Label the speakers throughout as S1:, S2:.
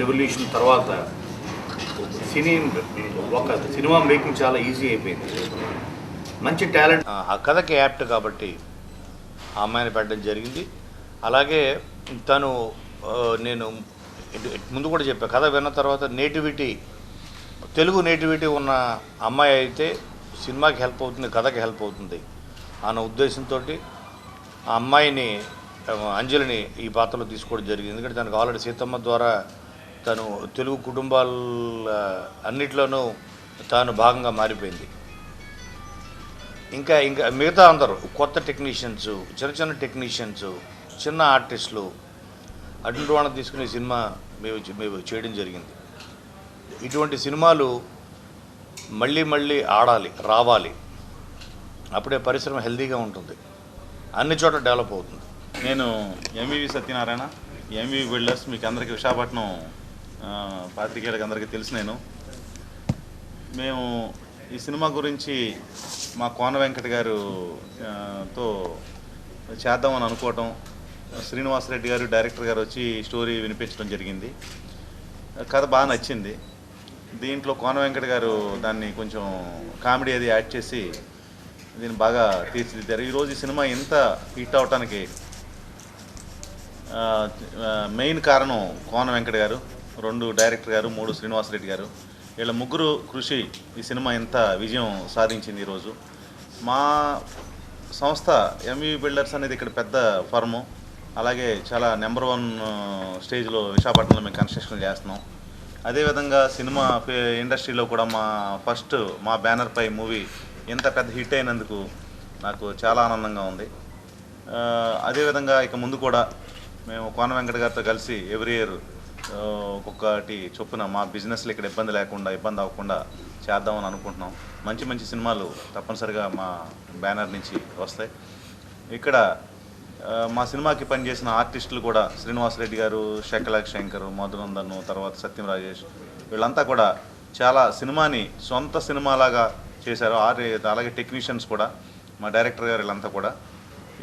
S1: Revolution తర్వాత సినీ ఒక cinema making చాలా ఈజీ అయిపోయింది. మంచి టాలెంట్ ఆ కథకి యాప్ట్ కాబట్టి ఆ అమ్మాయిని పెట్టడం జరిగింది. అలాగే తను నేను ముందు కూడా చెప్పా కథ విన్న తర్వాత నేటివిటీ తెలుగు నేటివిటీ ఉన్న అమ్మాయి అయితే సినిమాకి హెల్ప్ అవుతుంది కథకి హెల్ప్ అవుతుంది అన్న ఉద్దేశంతో ఆ అమ్మాయిని అంజలిని ఈ పాత్రలో తీసుకోవడం జరిగింది. ఎందుకంటే తనకు ఆల్రెడీ సీతమ్మ ద్వారా తను తెలుగు కుటుంబాల అన్నిట్లోనూ తాను భాగంగా మారిపోయింది. ఇంకా ఇంకా మిగతా అందరూ కొత్త టెక్నీషియన్స్ చిన్న చిన్న టెక్నీషియన్స్ చిన్న ఆర్టిస్టులు అటువంటి వాళ్ళని తీసుకునే సినిమా మేము మేము చేయడం జరిగింది. ఇటువంటి సినిమాలు మళ్ళీ మళ్ళీ ఆడాలి రావాలి. అప్పుడే పరిశ్రమ హెల్తీగా ఉంటుంది. అన్ని చోట్ల డెవలప్ అవుతుంది.
S2: నేను ఎంవివి సత్యనారాయణ ఎంవివి బిల్డర్స్ మీకు అందరికీ విశాఖపట్నం ఆ, పాత్రికేయులకు అందరికీ తెలుసు నేను. మేము ఈ సినిమా గురించి మా కోన వెంకట గారు తో చేద్దామని అనుకోవటం శ్రీనివాసరెడ్డి గారు డైరెక్టర్ గారు వచ్చి స్టోరీ వినిపించడం జరిగింది. కథ బాగా నచ్చింది. దీంట్లో కోన వెంకట గారు దాన్ని కొంచెం కామెడీ అది యాడ్ చేసి దీన్ని బాగా తీర్చిదిద్దారు. ఈరోజు ఈ సినిమా ఇంత హిట్ అవటానికి మెయిన్ కారణం కోన వెంకట గారు రెండు డైరెక్టర్ గారు మూడు శ్రీనివాసరెడ్డి గారు. వీళ్ళ ముగ్గురు కృషి ఈ సినిమా ఇంత విజయం సాధించింది ఈరోజు. మా సంస్థ ఎంవి బిల్డర్స్ అనేది ఇక్కడ పెద్ద ఫర్ము. అలాగే చాలా నెంబర్ వన్ స్టేజ్లో విశాఖపట్నంలో మేము కన్స్ట్రక్షన్ చేస్తున్నాం. అదేవిధంగా సినిమా ఇండస్ట్రీలో కూడా మా ఫస్ట్ మా బ్యానర్ పై మూవీ ఇంత పెద్ద హిట్ అయినందుకు నాకు చాలా ఆనందంగా ఉంది. అదేవిధంగా ఇక ముందు కూడా మేము కోన వెంకట గారితో కలిసి ఎవ్రీ ఇయర్ ఒక్కొక్కటి చొప్పున మా బిజినెస్లో ఇక్కడ ఇబ్బంది లేకుండా ఇబ్బంది అవ్వకుండా చేద్దామని అనుకుంటున్నాం. మంచి మంచి సినిమాలు తప్పనిసరిగా మా బ్యానర్ నుంచి వస్తాయి. ఇక్కడ మా సినిమాకి పనిచేసిన ఆర్టిస్టులు కూడా శ్రీనివాసరెడ్డి గారు శకలాక్ శంకర్ మధునందన్ తర్వాత సత్యం రాజేష్ వీళ్ళంతా కూడా చాలా సినిమాని సొంత సినిమాలాగా చేశారు. ఆర్ అలాగే టెక్నీషియన్స్ కూడా మా డైరెక్టర్ గారు వీళ్ళంతా కూడా.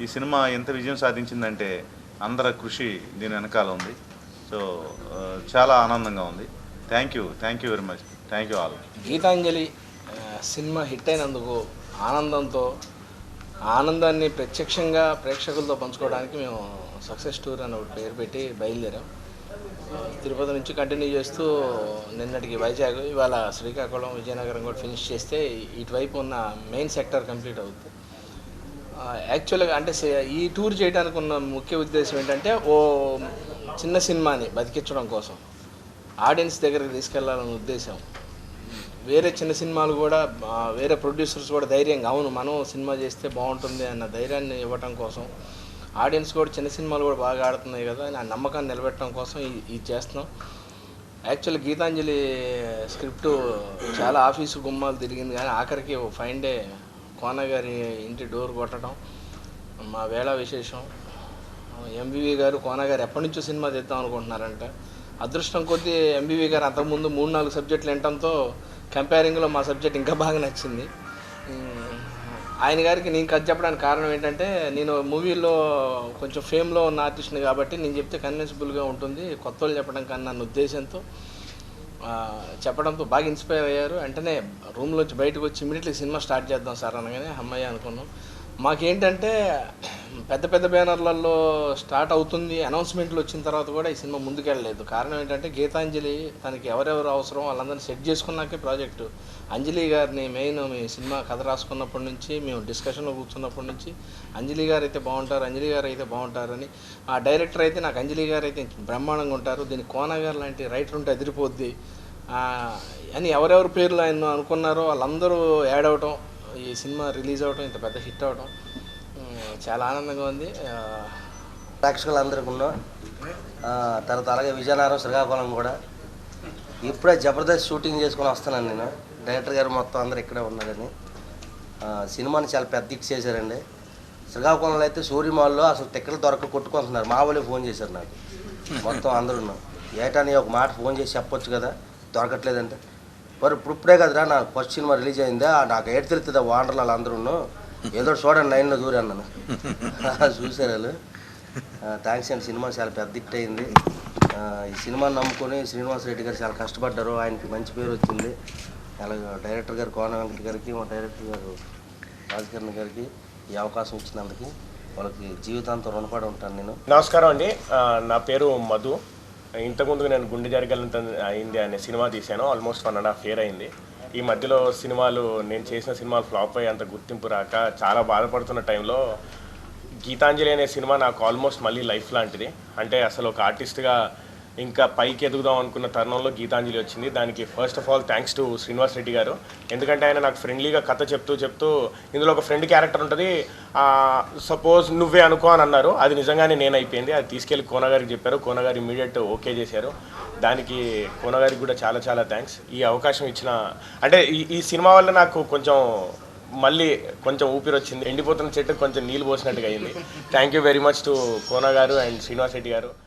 S2: ఈ సినిమా ఎంత విజయం సాధించిందంటే అందరి కృషి దీని వెనకాల ఉంది. సో చాలా ఆనందంగా ఉంది. Thank you thank you very much thank you all
S3: Gitanjali cinema hit అయినందుకు ఆనందంతో ఆనందాన్ని ప్రత్యక్షంగా ప్రేక్షకులతో పంచుకోవడానికి మేము సక్సెస్ టూర్ అని ఒక పేరు పెట్టి బయలుదేరాం. తిరుపతి నుంచి కంటిన్యూ చేస్తూ నిన్నటికి వైజాగ్ ఇవాళ శ్రీకాకుళం విజయనగరం కూడా ఫినిష్ చేస్తే ఇటువైపు ఉన్న మెయిన్ సెక్టర్ కంప్లీట్ అవుతుంది యాక్చువల్గా అంటే సే- ఈ టూర్ చేయడానికి ఉన్న ముఖ్య ఉద్దేశం ఏంటంటే ఓ చిన్న సినిమాని బతికించడం కోసం ఆడియన్స్ దగ్గరికి తీసుకెళ్ళాలనే ఉద్దేశం. వేరే చిన్న సినిమాలు కూడా వేరే ప్రొడ్యూసర్స్ కూడా ధైర్యంగా అవును మనం సినిమా చేస్తే బాగుంటుంది అన్న ధైర్యాన్ని ఇవ్వటం కోసం ఆడియన్స్ కూడా చిన్న సినిమాలు కూడా బాగా ఆడుతున్నాయి కదా అని ఆ నమ్మకాన్ని నిలబెట్టడం కోసం ఇది చేస్తున్నాం. యాక్చువల్ గీతాంజలి స్క్రిప్ట్ చాలా ఆఫీసు గుమ్మాలు తిరిగింది కానీ ఆఖరికి ఫైన్ డే కోనగారి ఇంటి డోర్ కొట్టడం మా వేళ విశేషం. ఎంబీవీ గారు కోనగారు ఎప్పటి నుంచో సినిమా తీద్దాం అనుకుంటున్నారంట. అదృష్టం కొద్దీ ఎంబీవీ గారు అంతకుముందు మూడు నాలుగు సబ్జెక్టులు వినటంతో కంపేరింగ్లో మా సబ్జెక్ట్ ఇంకా బాగా నచ్చింది. ఆయన గారికి నేను కథ చెప్పడానికి కారణం ఏంటంటే నేను మూవీలో కొంచెం ఫేమ్లో ఉన్న ఆర్టిస్ట్ని కాబట్టి నేను చెప్తే కన్విన్సిబుల్గా ఉంటుంది. కొత్త వాళ్ళు చెప్పడం కన్నా నా ఉద్దేశంతో చెప్పడంతో బాగా ఇన్స్పైర్ అయ్యారు. వెంటనే రూమ్లోంచి బయటకు వచ్చి ఇమీడియట్లీ సినిమా స్టార్ట్ చేద్దాం సార్ అనగానే అమ్మాయి అనుకున్నాం. మాకేంటంటే పెద్ద పెద్ద బ్యానర్లలో స్టార్ట్ అవుతుంది అనౌన్స్మెంట్లు వచ్చిన తర్వాత కూడా ఈ సినిమా ముందుకెళ్ళలేదు. కారణం ఏంటంటే గీతాంజలి తనకి ఎవరెవరు అవసరం వాళ్ళందరినీ సెట్ చేసుకున్నాకే ప్రాజెక్టు. అంజలి గారిని మెయిన్ మీ సినిమా కథ రాసుకున్నప్పటి నుంచి మేము డిస్కషన్లో కూర్చున్నప్పటి నుంచి అంజలి గారు అయితే బాగుంటారు అంజలి గారు అయితే బాగుంటారని ఆ డైరెక్టర్ అయితే నాకు అంజలి గారు అయితే బ్రహ్మాండంగా ఉంటారు. దీనికి కోన గారు లాంటి రైటర్ ఉంటే అదిరిపోద్ది. అని ఎవరెవరి పేర్లు ఆయన అనుకున్నారో వాళ్ళందరూ యాడ్ అవటం ఈ సినిమా రిలీజ్ అవడం ఇంత పెద్ద హిట్ అవడం చాలా ఆనందంగా ఉంది. ఆ,
S4: ప్రేక్షకులందరికీ ఉన్నాం తర్వాత అలాగే విజయనగరం శ్రీకాకుళం కూడా. ఇప్పుడే జబర్దస్త్ షూటింగ్ చేసుకొని వస్తున్నాను నేను. డైరెక్టర్ గారు మొత్తం అందరు ఇక్కడే ఉన్నారని. సినిమాని చాలా పెద్ద హిట్ చేశారండి. శ్రీకాకుళంలో అయితే సూర్యమాల్లో అసలు టిక్కెట్లు దొరక కొట్టుకుంటున్నారు. మా వాళ్ళే ఫోన్ చేశారు నాకు. మొత్తం అందరూ ఏటా ఒక మాట ఫోన్ చేసి చెప్పొచ్చు కదా? దొరకట్లేదంటే. మరి ఇప్పుడే కదరా నాకు ఫస్ట్ సినిమా రిలీజ్ అయిందా నాకు ఏడు తెలుస్తుంది వాండర్లు అందరూ ఏదో చూడండి లైన్లో దూరి నన్ను చూసారు వాళ్ళు. థ్యాంక్స్ అండి సినిమా చాలా పెద్ద హిట్ అయింది. ఈ సినిమా నమ్ముకొని శ్రీనివాస్ రెడ్డి గారు చాలా కష్టపడ్డారు. ఆయనకి మంచి పేరు వచ్చింది. అలాగే డైరెక్టర్ గారు కోన వెంకట గారికి మా డైరెక్టర్ గారు రాజకరణ్ గారికి ఈ అవకాశం ఇచ్చినందుకు వాళ్ళకి జీవితాంతం రుణపడి ఉంటాను నేను.
S5: నమస్కారం అండి. నా పేరు మధు. ఇంతకుముందు నేను గుండె జరగలంత అయింది అనే సినిమా తీశాను. Almost one and half year అయింది. ఈ మధ్యలో సినిమాలు నేను చేసిన సినిమాలు ఫ్లాప్ అయ్యి అంత గుర్తింపు రాక చాలా బాధపడుతున్న టైంలో గీతాంజలి అనే సినిమా నాకు ఆల్మోస్ట్ మళ్ళీ లైఫ్ లాంటిది. అంటే అసలు ఒక ఆర్టిస్ట్గా ఇంకా పైకి ఎదుగుదాం అనుకున్న తరుణంలో గీతాంజలి వచ్చింది. దానికి first of all thanks to Srinivas Reddy గారు. ఎందుకంటే ఆయన నాకు ఫ్రెండ్లీగా కథ చెప్తూ చెప్తూ ఇందులో ఒక ఫ్రెండ్ క్యారెక్టర్ ఉంటుంది. సపోజ్ నువ్వే అనుకో అని అన్నారు. అది నిజంగానే నేను అయిపోయింది. అది తీసుకెళ్ళి కోనగారికి చెప్పారు. కోనగారు ఇమీడియట్ ఓకే చేశారు. దానికి కోనగారికి కూడా చాలా చాలా థ్యాంక్స్ ఈ అవకాశం ఇచ్చిన అంటే ఈ ఈ సినిమా వల్ల నాకు కొంచెం మళ్ళీ కొంచెం ఊపిరి వచ్చింది. ఎండిపోతున్న చెట్టు కొంచెం నీళ్ళు పోసినట్టుగా అయింది. Thank you very much to Kona గారు అండ్ శ్రీనివాస్ రెడ్డి గారు.